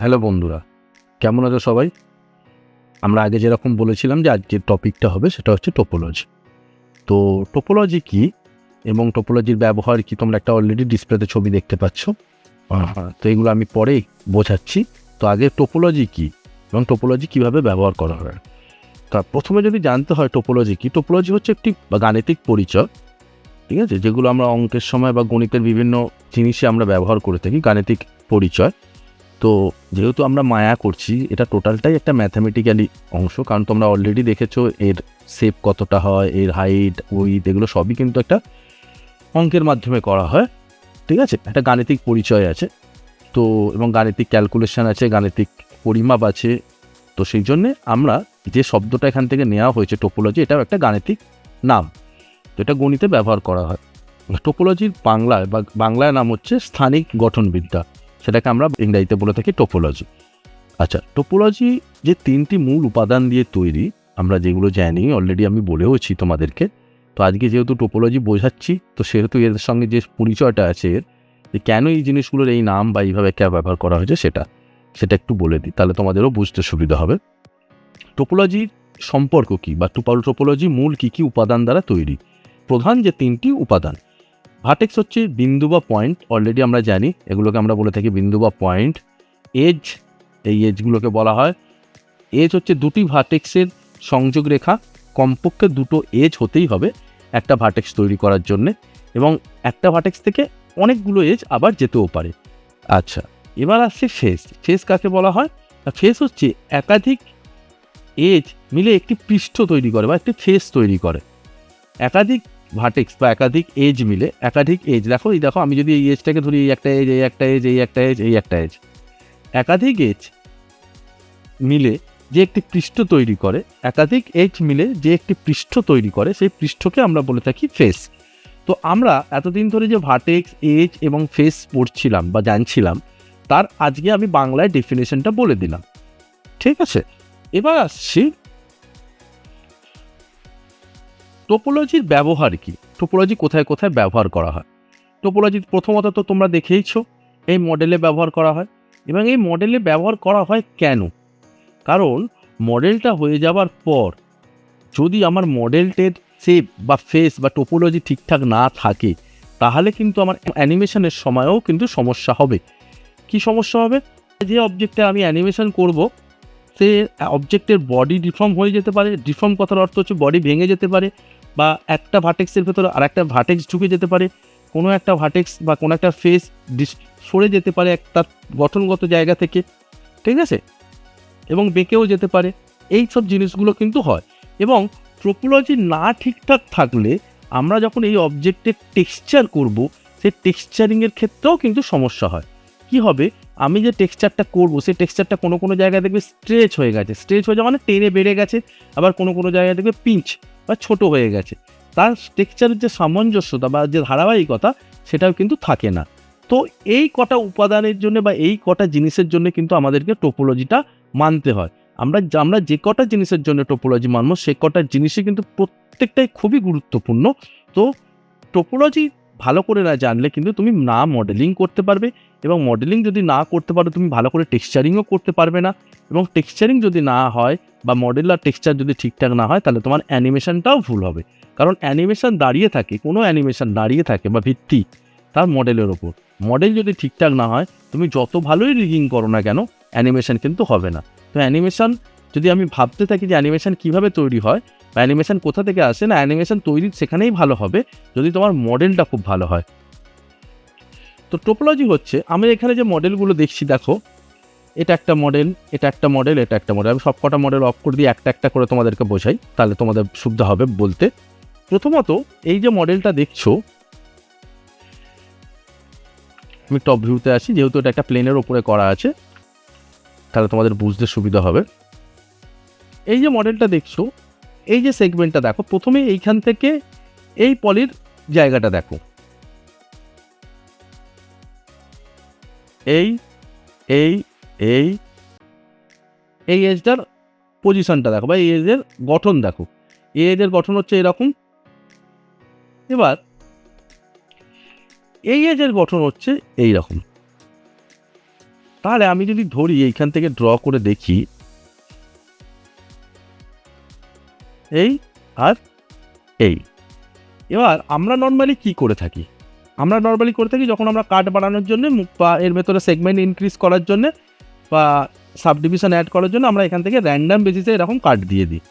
Hello বন্ধুরা, কেমন আছো সবাই? আমরা আগে যেরকম বলেছিলাম যে আজকের টপিকটা হবে সেটা হচ্ছে টোপোলজি তো টোপোলজি কি এবং টোপোলজির ব্যবহার কি তোমরা একটা অলরেডি ডিসপ্লেতে ছবি দেখতে পাচ্ছ? তো এগুলো আমি পরে বোঝাচ্ছি। তো আগে টোপোলজি কি এবং টোপোলজি কীভাবে ব্যবহার করা হয়? তা প্রথমে যদি জানতে হয় টোপোলজি কি টোপোলজি হচ্ছে একটি গাণিতিক পরিচয়, ঠিক আছে? যেগুলো আমরা অঙ্কের সময় বা গণিতের বিভিন্ন জিনিসে আমরা ব্যবহার করে থাকি, গাণিতিক পরিচয়। তো যেহেতু আমরা মায়া করছি, এটা টোটালটাই একটা ম্যাথামেটিক্যালি অংশ, কারণ তোমরা অলরেডি দেখেছ এর শেপ কতটা হয়, এর হাইট উইথ এগুলো সবই কিন্তু একটা অঙ্কের মাধ্যমে করা হয়, ঠিক আছে? একটা গাণিতিক পরিচয় আছে, তো এবং গাণিতিক ক্যালকুলেশন আছে, গাণিতিক পরিমাপ আছে, তো সেই জন্যে আমরা যে শব্দটা এখান থেকে নেওয়া হয়েছে টোপোলজি এটাও একটা গাণিতিক নাম, তো এটা গণিতে ব্যবহার করা হয়। টোপোলজির বাংলায় বা বাংলায় নাম হচ্ছে স্থানিক গঠনবিদ্যা। সেটাকে আমরা ইংরাজিতে বলে থাকি টোপোলজি আচ্ছা টোপোলজি যে তিনটি মূল উপাদান দিয়ে তৈরি, আমরা যেগুলো জানি অলরেডি আমি বলেওছি তোমাদেরকে। তো আজকে যেহেতু টোপোলজি বোঝাচ্ছি, তো সেহেতু এর সঙ্গে যে পরিচয়টা আছে, এর, যে কেন এই জিনিসগুলোর এই নাম বা এইভাবে কে ব্যবহার করা হয়েছে সেটা সেটা একটু বলে দিই, তাহলে তোমাদেরও বুঝতে সুবিধা হবে। টোপোলজির সম্পর্ক কী বা টোপাল টোপোলজি মূল কী কী উপাদান দ্বারা তৈরি? প্রধান যে তিনটি উপাদান ভার্টেক্স হচ্ছে বিন্দু বা পয়েন্ট অলরেডি আমরা জানি, এগুলোকে আমরা বলে থাকি বিন্দু বা পয়েন্ট এজ এই এজগুলোকে বলা হয়। এজ হচ্ছে দুটি ভার্টেক্সের সংযোগ রেখা, কমপক্ষে দুটো এজ হতেই হবে একটা ভার্টেক্স তৈরি করার জন্যে, এবং একটা ভার্টেক্স থেকে অনেকগুলো এজ আবার যেতেও পারে। আচ্ছা এবার আসছে ফেস ফেস কাকে বলা হয়? ফেস হচ্ছে একাধিক এজ মিলে একটি পৃষ্ঠ তৈরি করে বা একটি ফেস তৈরি করে। একাধিক ভার্টেক্স বা একাধিক এজ মিলে, একাধিক এজ দেখো এই দেখো, আমি যদি এই এজটাকে ধরি, এই একটা এজ এই একটা এজ এই একটা এজ এই একটা এজ একাধিক এজ মিলে যে একটি পৃষ্ঠ তৈরি করে, একাধিক এজ মিলে যে একটি পৃষ্ঠ তৈরি করে, সেই পৃষ্ঠকে আমরা বলে থাকি ফেস তো আমরা এতদিন ধরে যে ভার্টেক্স এজ এবং ফেস পড়ছিলাম বা জানছিলাম, তার আজকে আমি বাংলায় ডেফিনেশনটা বলে দিলাম। ঠিক আছে? এবার আসছি টোপোলজির ব্যবহার কি? টোপোলজি কোথায় কোথায় ব্যবহার করা হয়? টোপোলজি প্রথমত তো তোমরা দেখেইছো, এই মডেলে ব্যবহার করা হয়। এবং এই মডেলে ব্যবহার করা হয় কেন? কারণ মডেলটা হয়ে যাবার পর, যদি আমার মডেলটের শেপ বা ফেস বা টোপোলজি ঠিকঠাক না থাকে, তাহলে কিন্তু আমার অ্যানিমেশনের সময়ও কিন্তু সমস্যা হবে। কি সমস্যা হবে? যে অবজেক্টে আমি অ্যানিমেশন করব, সে অবজেক্টের বডি ডিফর্ম হয়ে যেতে পারে। ডিফর্ম কথার অর্থ হচ্ছে বডি ভেঙে যেতে পারে। বা একটা ভার্টেক্সের ভেতরে আর একটা ভার্টেক্স ঢুকে যেতে পারে, কোনো একটা ভার্টেক্স বা কোনো একটা ফেস সরে যেতে পারে একটা গঠনগত জায়গা থেকে, ঠিক আছে? এবং বেঁকেও যেতে পারে, এই সব জিনিসগুলো কিন্তু হয়। এবং ট্রোপোলজি না ঠিকঠাক থাকলে আমরা যখন এই অবজেক্টের টেক্সচার করব, সেই টেক্সচারিংয়ের ক্ষেত্রেও কিন্তু সমস্যা হয়। কি হবে? আমি যে টেক্সচারটা করব, সেই টেক্সচারটা কোনো কোনো জায়গায় দেখবে স্ট্রেচ হয়ে গেছে। স্ট্রেচ হয়ে যাওয়া মানে টেনে বেড়ে গেছে, আবার কোনো কোনো জায়গায় দেখবে পিঞ্চ বা ছোট হয়ে গেছে। তার টেক্সচারের যে সামঞ্জস্যতা বা যে ধারাবাহিকতা, সেটাও কিন্তু থাকে না। তো এই কটা উপাদানের জন্য বা এই কটা জিনিসের জন্য কিন্তু আমাদেরকে টোপোলজিটা মানতে হয়। আমরা আমরা যে কটা জিনিসের জন্য টোপোলজি মানবো, সে কটা জিনিসই কিন্তু প্রত্যেকটাই খুবই গুরুত্বপূর্ণ। তো টোপোলজি ভালো করে না জানলে কিন্তু তুমি না মডেলিং করতে পারবে এবং মডেলিং যদি না করতে পারো, তুমি ভালো করে টেক্সচারিংও করতে পারবে না এবং টেক্সচারিং যদি না হয় বা মডেল আর টেক্সচার যদি ঠিকঠাক না হয়, তাহলে তোমার অ্যানিমেশনটাও ভুল হবে। কারণ অ্যানিমেশন দাঁড়িয়ে থাকে, কোনো অ্যানিমেশন দাঁড়িয়ে থাকে বা ভিত্তি তার মডেলের ওপর। মডেল যদি ঠিকঠাক না হয়, তুমি যত ভালোই রিগিং করো না কেন অ্যানিমেশন কিন্তু হবে না। তো অ্যানিমেশন যদি আমি ভাবতে থাকি যে অ্যানিমেশন কীভাবে তৈরি হয় বা অ্যানিমেশন কোথা থেকে আসে, না অ্যানিমেশন তৈরি সেখানেই ভালো হবে যদি তোমার মডেলটা খুব ভালো হয়। তো টোপোলজি হচ্ছে, আমি এখানে যে মডেলগুলো দেখছি, দেখো, এটা একটা মডেল এটা একটা মডেল এটা একটা মডেল আমি সবকটা মডেল অফ করে দিয়ে একটা একটা করে তোমাদেরকে বোঝাই, তাহলে তোমাদের সুবিধা হবে বলতে। প্রথমত, এই যে মডেলটা দেখছ, আমি টপ ভিউতে আসি, যেহেতু এটা একটা প্লেনের ওপরে করা আছে, তাহলে তোমাদের বুঝতে সুবিধা হবে। এই যে মডেলটা দেখছ, এই যে সেগমেন্টটা দেখো, প্রথমে এইখান থেকে এই পলির জায়গাটা দেখো। এই এই এই এই এজটার পজিশনটা দেখো, বা এই এজের গঠন দেখো। এই এজের গঠন হচ্ছে এরকম। এবার, এই এজের গঠন হচ্ছে এই রকম তাহলে আমি যদি ধরি, এইখান থেকে ড্র করে দেখি এই আর এই। এবার আমরা নর্মালি কি করে থাকি? আমরা নর্মালি করে থাকি যখন আমরা কার্ড বানানোর জন্য বা এর ভেতরে সেগমেন্ট ইনক্রিজ করার জন্য বা সাব ডিভিশন অ্যাড করার জন্য আমরা এখান থেকে র্যান্ডাম বেসিসে এরকম কার্ড দিয়ে দিই।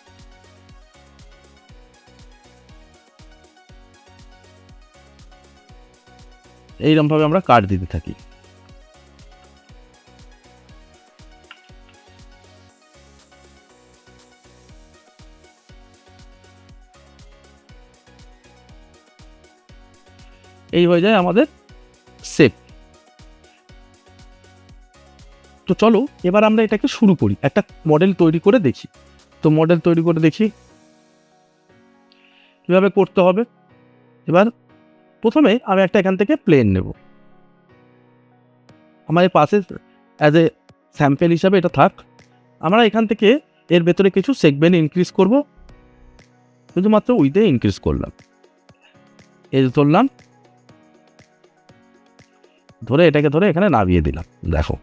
এইরকমভাবে আমরা কার্ড দিতে থাকি। এই হয়ে যায় আমাদের সেপ তো চলো, এবার আমরা এটাকে শুরু করি। একটা মডেল তৈরি করে দেখি। তো মডেল তৈরি করে দেখি। কীভাবে করতে হবে? এবার প্রথমে আমি একটা এখান থেকে প্লেন নেব। আমার এই পাশে অ্যাজ এ স্যাম্পেল হিসাবে এটা থাক। আমরা এখান থেকে এর ভেতরে কিছু সেগমেন্ট ইনক্রিজ করব। শুধুমাত্র উইথে ইনক্রিজ করলাম। যে ধরলাম ধরে এটাকে ধরে এখানে নামিয়ে দিলাম, দেখো।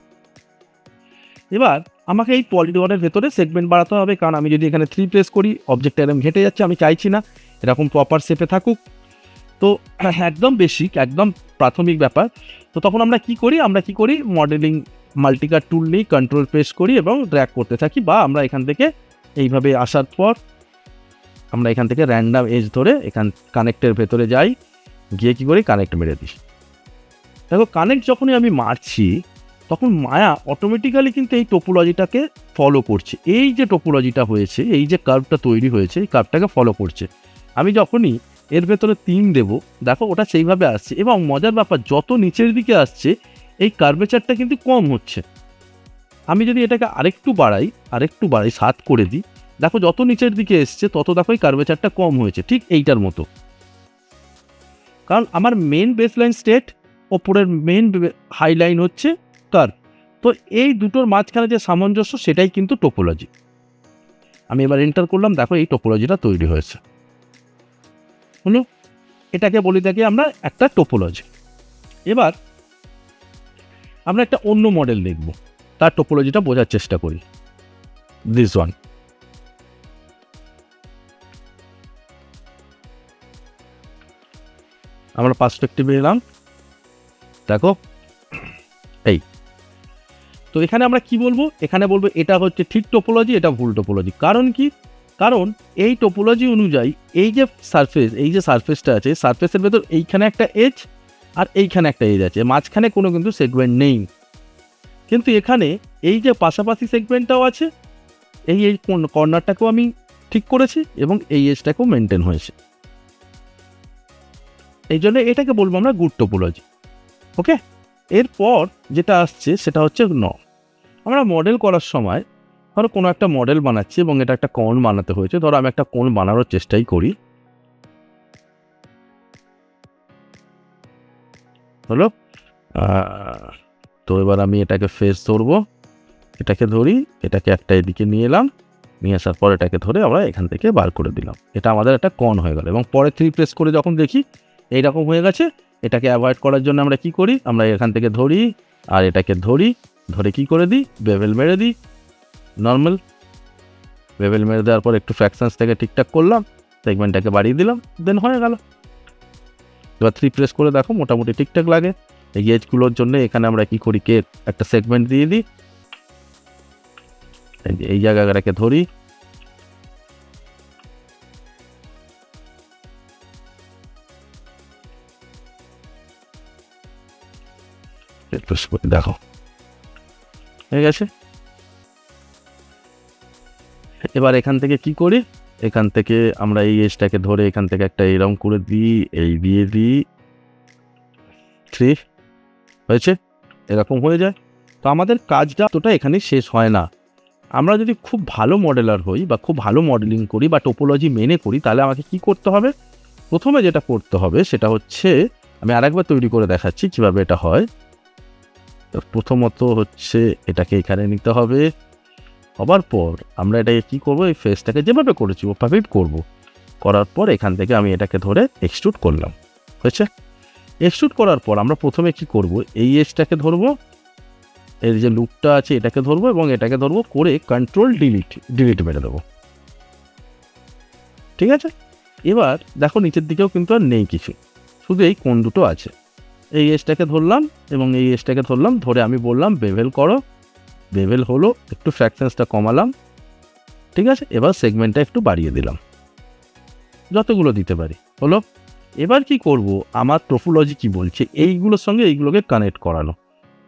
এবার আমাকে এই পলিগনের ভেতরে সেগমেন্ট বাড়াতে হবে, কারণ আমি যদি এখানে থ্রি প্রেস করি অবজেক্টটা এরকম ঘেটে যাচ্ছে, আমি চাইছি না, এরকম প্রপার শেপে থাকুক। তো একদম বেসিক একদম প্রাথমিক ব্যাপার। তো তখন আমরা কি করি? আমরা কি করি? মডেলিং মাল্টিকার টুল নিই কন্ট্রোল প্রেস করি এবং ড্র্যাক করতে থাকি, বা আমরা এখান থেকে এইভাবে আসার পর আমরা এখান থেকে র্যান্ডাম এজ ধরে এখান কানেক্টের ভেতরে যাই, গিয়ে কি করি? কানেক্ট মেরে দিই। দেখো কানেক্ট যখনই আমি মারছি, তখন মায়া অটোমেটিক্যালি কিন্তু এই টোপোলজিটাকে ফলো করছে। এই যে টোপোলজিটা হয়েছে, এই যে কার্ভটা তৈরি হয়েছে, এই কার্ভটাকে ফলো করছে। আমি যখনই এর ভেতরে তিন দেব, দেখো ওটা সেইভাবে আসছে। এবং মজার ব্যাপার, যত নিচের দিকে আসছে, এই কার্ভেচারটা কিন্তু কম হচ্ছে। আমি যদি এটাকে আরেকটু বাড়াই আরেকটু বাড়াই, সাত করে দিই, দেখো যত নিচের দিকে এসছে, তত দেখো এই কার্ভেচারটা কম হয়েছে, ঠিক এইটার মতো। কারণ আমার মেন বেসলাইন স্টেট ওপরের মেন হাইলাইন হচ্ছে কার্ভ তো এই দুটোর মাঝখানে যে সামঞ্জস্য, সেটাই কিন্তু টোপোলজি আমি এবার এন্টার করলাম, দেখো এই টোপোলজিটা তৈরি হয়েছে। হলো এটাকে বলি থাকি আমরা একটা টোপোলজি এবার আমরা একটা অন্য মডেল দেখব। তার টোপোলজিটা বোঝার চেষ্টা করি। দিস ওয়ান আমরা পার্সপেক্টিভে এলাম দেখো। এই। তো এখানে আমরা কি বলব? এখানে বলব এটা হচ্ছে ঠিক টোপোলজি এটা ভুল টোপোলজি কারণ কি? কারণ এই টোপোলজি অনুযায়ী এই যে সারফেস এই যে সারফেসটা আছে সারফেসের ভেতর এইখানে একটা এজ আর এইখানে একটা এজ আছে। মাঝখানে কোনো কিন্তু সেগমেন্ট নেই। কিন্তু এখানে এই যে পাশাপাশি সেগমেন্টটাও আছে, এই এই কর্নারটাকেও আমি ঠিক করেছি এবং এই এজটাকেও মেনটেন হয়েছে। এই জন্য এটাকে বলব আমরা গুড টোপোলজি ওকে? এরপর যেটা আসছে সেটা হচ্ছে ন। আমরা মডেল করার সময় ধরো কোনো একটা মডেল বানাচ্ছি এবং এটা একটা কোণ বানাতে হয়েছে। ধরো আমি একটা কোণ বানানোর চেষ্টাই করি। হলো? তো এবার আমি এটাকে ফেস ধরবো। এটাকে ধরি, এটাকে একটা এদিকে নিয়ে এলাম। নিয়ে আসার পর এটাকে ধরে আমরা এখান থেকে বার করে দিলাম। এটা আমাদের একটা কন হয়ে গেল এবং পরে থ্রি প্রেস করে যখন দেখি, এইরকম হয়ে গেছে। এটাকে অ্যাভয়েড করার জন্য আমরা কি করি? আমরা এখান থেকে ধরি, আর এটাকে ধরি, ধরে কি করে দিই? বেভেল মেরে দিই। নর্মাল বেভেল মেরে দেওয়ার পর একটু ফ্র্যাকশনস থেকে ঠিকঠাক করলাম সেগমেন্টটাকে বাড়িয়ে দিলাম দেন হয়ে গেল। এবার থ্রি প্রেস করে দেখো, মোটামুটি ঠিকঠাক লাগে। এই এজগুলোর জন্য এখানে আমরা কি করি? কে? একটা সেগমেন্ট দিয়ে দিই। এই এই জায়গাটাকে ধরি। করে দেখো। হয়ে গেছে? এবার এখান থেকে কি করি? এখান থেকে আমরা এই এজটাকে ধরে এখান থেকে একটা এরম করে দিই, এই দিয়ে দিই। থ্রি হয়েছে? এরকম হয়ে যায়। তো আমাদের কাজটা তোটা এখানে শেষ হয় না। আমরা যদি খুব ভালো মডেলার হই বা খুব ভালো মডেলিং করি বা টোপোলজি মেনে করি, তাহলে আমাকে কি করতে হবে? প্রথমে যেটা করতে হবে সেটা হচ্ছে, আমি আরেকবার তৈরি করে দেখাচ্ছি কীভাবে এটা হয়। তো প্রথমত হচ্ছে এটাকে এখানে নিতে হবে। হবার পর আমরা এটাকে কী করব? এই ফেসটাকে যেভাবে করেছি ওভাবেই করব। করার পর এখান থেকে আমি এটাকে ধরে এক্সট্রুড করলাম। হয়েছে? এক্সট্রুড করার পর আমরা প্রথমে কি করব? এই এজটাকে ধরবো। এর যে লুকটা আছে, এটাকে ধরবো এবং এটাকে ধরবো, করে কন্ট্রোল ডিলিট ডিলিট মেরে দেবো। ঠিক আছে? এবার দেখো, নিচের দিকেও কিন্তু আর নেই কিছু। শুধু এই কোন দুটো আছে। এই এসটাকে ধরলাম এবং এই এসটাকে ধরলাম, ধরে আমি বললাম বেভেল করো। বেভেল হলো, একটু ফ্র্যাকশনসটা কমালাম। ঠিক আছে? এবার সেগমেন্টটা একটু বাড়িয়ে দিলাম। যতগুলো দিতে পারি। হলো, এবার কি করব? আমার ট্রোফোলজি কি বলছে? এইগুলোর সঙ্গে এইগুলোকে কানেক্ট করানো।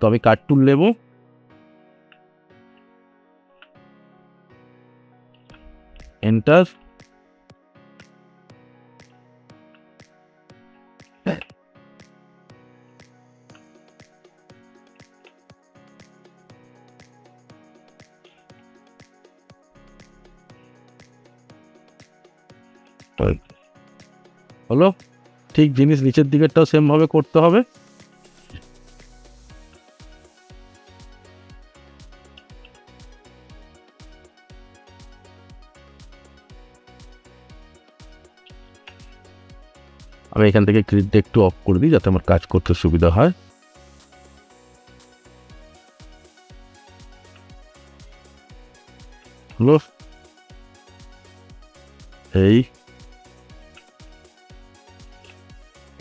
তো আমি কাঠ টুল নেব। এন্টার হলো, ঠিক জিনিস নিচের দিকেরটাও সেমভাবে করতে হবে। আমি এখান থেকে গ্রিডটা একটু অফ করে দিই যাতে আমার কাজ করতে সুবিধা হয়। হলো, এই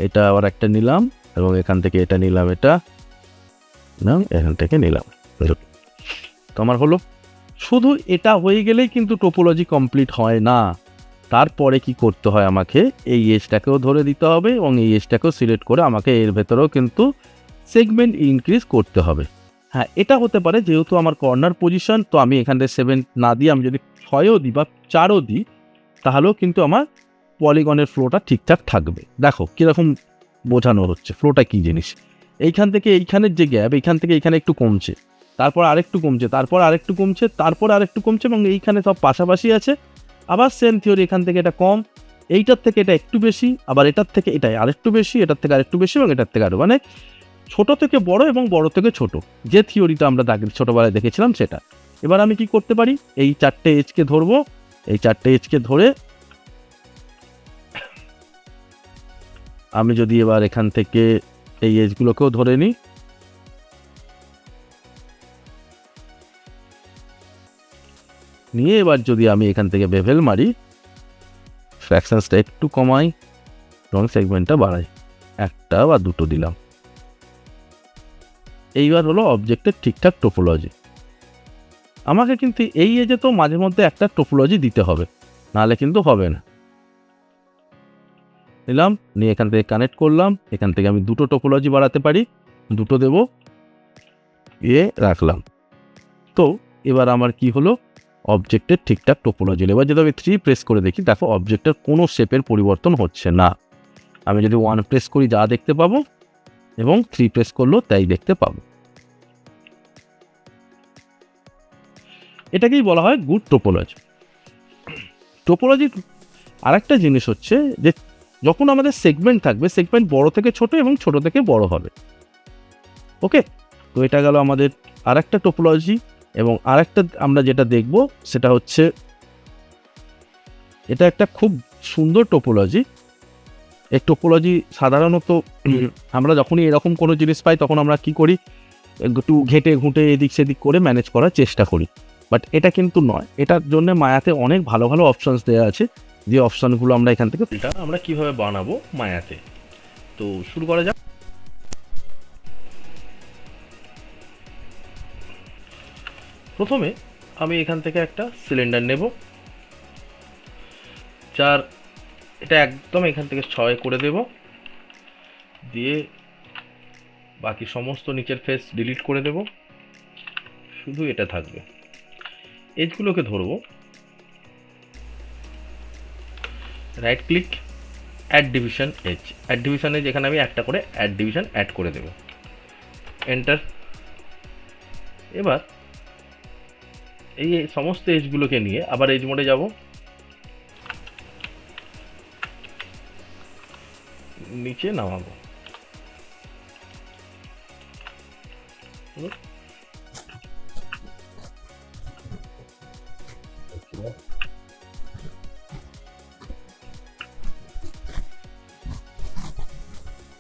এটা আবার একটা নিলাম, এবং এখান থেকে এটা নিলাম এটা। নিলাম এখান থেকে নিলাম। তো আমার হলো, শুধু এটা হয়ে গেলেই কিন্তু টোপোলজি কমপ্লিট হয় না। তারপরে কি করতে হয় আমাকে? এই এজটাকেও ধরে দিতে হবে, এবং এই এজটাকেও সিলেক্ট করে আমাকে এর ভেতরেও কিন্তু সেগমেন্ট ইনক্রিজ করতে হবে। হ্যাঁ এটা হতে পারে, যেহেতু আমার কর্নার পজিশন তো আমি এখান থেকে সেভেন না দিয়ে, আমি যদি ছয়ও দিই বা চারও দিই, তাহলেও কিন্তু আমার পলিগনের ফ্লোটা ঠিকঠাক থাকবে। দেখো, কীরকম বোঝানো হচ্ছে, ফ্লোটা কী জিনিস? এইখান থেকে এইখানের যে গ্যাপ, এইখান থেকে এইখানে একটু কমছে, তারপর আরেকটু কমছে, তারপর আরেকটু কমছে, তারপর আরেকটু কমছে এবং এইখানে সব পাশাপাশি আছে। আবার সেম থিওরি এখান থেকে এটা কম, এইটার থেকে এটা একটু বেশি, আবার এটার থেকে এটা আরেকটু বেশি, এটার থেকে আরেকটু বেশি এবং এটার থেকে আরও মানে ছোট থেকে বড় এবং বড় থেকে ছোট, যে থিওরিটা আমরা ছোটবেলায় দেখেছিলাম সেটা। এবার আমি কি করতে পারি? এই চারটে এজকে ধরবো, এই চারটে এজকে ধরে আমি যদি এবার এখান থেকে এই এজগুলোকেও ধরে নিই। নিয়ে এবার যদি আমি এখান থেকে বেভেল মারি ফ্র্যাকশনসটা একটু কমাই, এবং সেগমেন্টটা বাড়াই। একটা বা দুটো দিলাম। এইবার হলো অবজেক্টের ঠিকঠাক টোপোলজি আমাকে কিন্তু এই এজে তো মাঝে মধ্যে একটা টোপোলজি দিতে হবে, নাহলে কিন্তু হবে না। নিলাম, নিয়ে এখান থেকে কানেক্ট করলাম, এখান থেকে আমি দুটো টোপোলজি বাড়াতে পারি, দুটো দেব, এ রাখলাম। তো এবার আমার কি হলো? অবজেক্টের ঠিকঠাক টোপোলজি এবার যদি আমি থ্রি প্রেস করে দেখি, দেখো অবজেক্টের কোনো শেপের পরিবর্তন হচ্ছে না। আমি যদি ওয়ান প্রেস করি, যা দেখতে পাবো, এবং থ্রি প্রেস করলেও তাই দেখতে পাবো। এটাকেই বলা হয় গুড টোপোলজি টোপোলজির আরেকটা জিনিস হচ্ছে যে যখন আমাদের সেগমেন্ট থাকবে সেগমেন্ট বড় থেকে ছোট এবং ছোট থেকে বড় হবে। ওকে তো এটা গেল আমাদের আরেকটা টোপোলজি এবং আরেকটা আমরা যেটা দেখব সেটা হচ্ছে এটা একটা খুব সুন্দর টোপোলজি এই টোপোলজি সাধারণত আমরা যখনই এরকম কোনো জিনিস পাই তখন আমরা কি করি? একটু ঘেটে ঘুঁটে এদিক সেদিক করে ম্যানেজ করার চেষ্টা করি। বাট এটা কিন্তু নয়। এটার জন্য মায়াতে অনেক ভালো ভালো অপশনস দেওয়া আছে। যে অপশানগুলো আমরা এখান থেকে এটা আমরা কীভাবে বানাবো মায়াতে? তো শুরু করা যাক। প্রথমে আমি এখান থেকে একটা সিলিন্ডার নেব। যার এটা একদম এখান থেকে ছয় করে দেব। দিয়ে বাকি সমস্ত নিচের ফেস ডিলিট করে দেব। শুধু এটা থাকবে। এজগুলোকে ধরবো। Right click add division edge add division edge এখানে আমি একটা করে অ্যাড ডিভিশন অ্যাড করে দেব। এন্টার এবার এই সমস্ত এজগুলোকে নিয়ে আবার এজ মোডে যাব। নিচে নামাবো।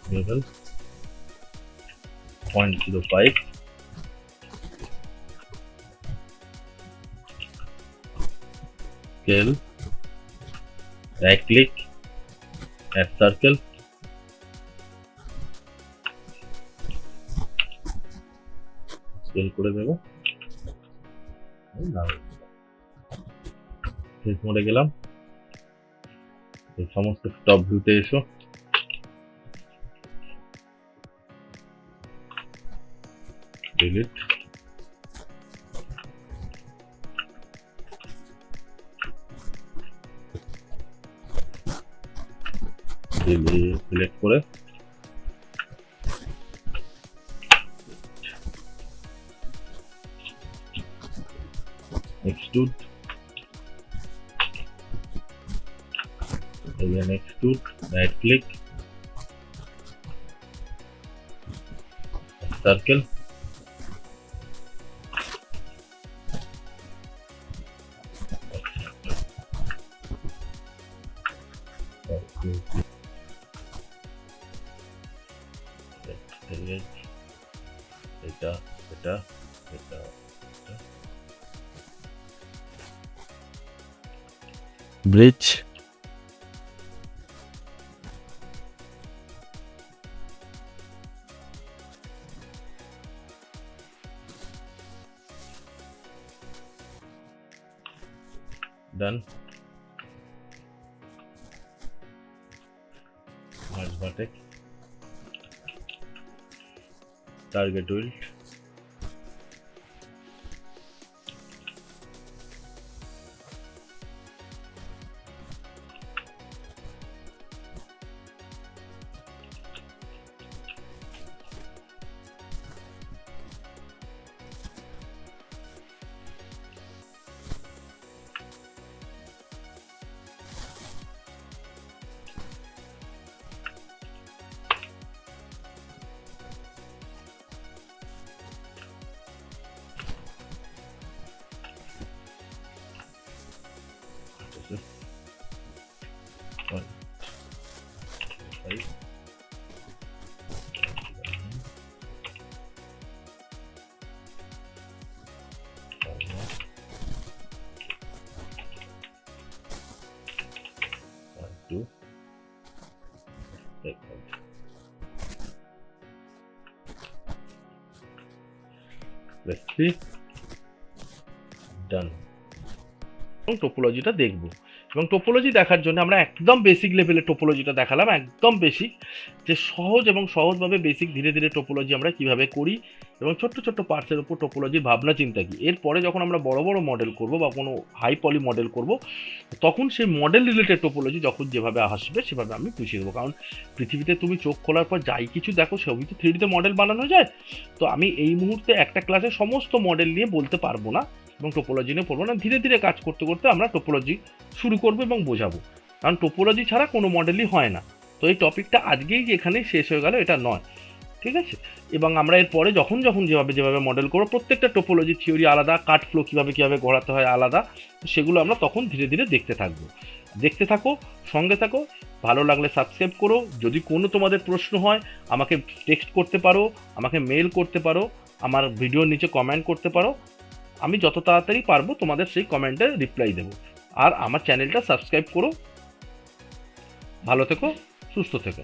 level 0.05 scale right click add circle scale করে দেব ফেস মোডে গেলাম সমস্ত টপ ভিউতে এসো ডিলিট সিলেক্ট করে extrude again extrude right click circle এটা এটা এটা bridge also weg. Da geduld. See. Done. এবং টোপোলজিটা দেখব এবং টোপোলজি দেখার জন্য আমরা একদম বেসিক লেভেলের টোপোলজিটা দেখালাম, একদম বেসিক যে সহজ এবং সহজভাবে বেসিক ধীরে ধীরে টোপোলজি আমরা কীভাবে করি এবং ছোট্ট ছোট্ট পার্টসের উপর টোপোলজির ভাবনা চিন্তা কি। এরপরে যখন আমরা বড় বড় মডেল করব বা কোনো হাই পলি মডেল করব, তখন সেই মডেল রিলেটেড টোপোলজি যখন যেভাবে আসবে সেভাবে আমি বুঝিয়ে দেবো। কারণ পৃথিবীতে তুমি চোখ খোলার পর যাই কিছু দেখো সবই তো থ্রিডিতে মডেল বানানো যায়। তো আমি এই মুহূর্তে একটা ক্লাসে সমস্ত মডেল নিয়ে বলতে পারব না। এবং টোপোলজি নিয়ে পড়ব। না ধীরে ধীরে কাজ করতে করতে আমরা টোপোলজি শুরু করব এবং বোঝাবো। কারণ টোপোলজি ছাড়া কোনো মডেলই হয় না। তো এই টপিকটা আজকেই যে এখানে শেষ হয়ে গেল, এটা নয়। ঠিক আছে? এবং আমরা এরপরে যখন যখন যেভাবে যেভাবে মডেল করব, প্রত্যেকটা টোপোলজি থিওরি আলাদা কাট ফ্লো কীভাবে কীভাবে ঘোরাতে হয় আলাদা, সেগুলো আমরা তখন ধীরে ধীরে দেখতে থাকব। দেখতে থাকো, সঙ্গে থাকো, ভালো লাগলে সাবস্ক্রাইব করো। যদি কোনো তোমাদের প্রশ্ন হয়, আমাকে টেক্সট করতে পারো, আমাকে মেল করতে পারো, আমার ভিডিওর নিচে কমেন্ট করতে পারো। আমি যত তাড়াতাড়ি পারব তোমাদের সেই কমেন্টের রিপ্লাই দেবো। আর আমার চ্যানেলটা সাবস্ক্রাইব করো। ভালো থেকো, সুস্থ থেকো।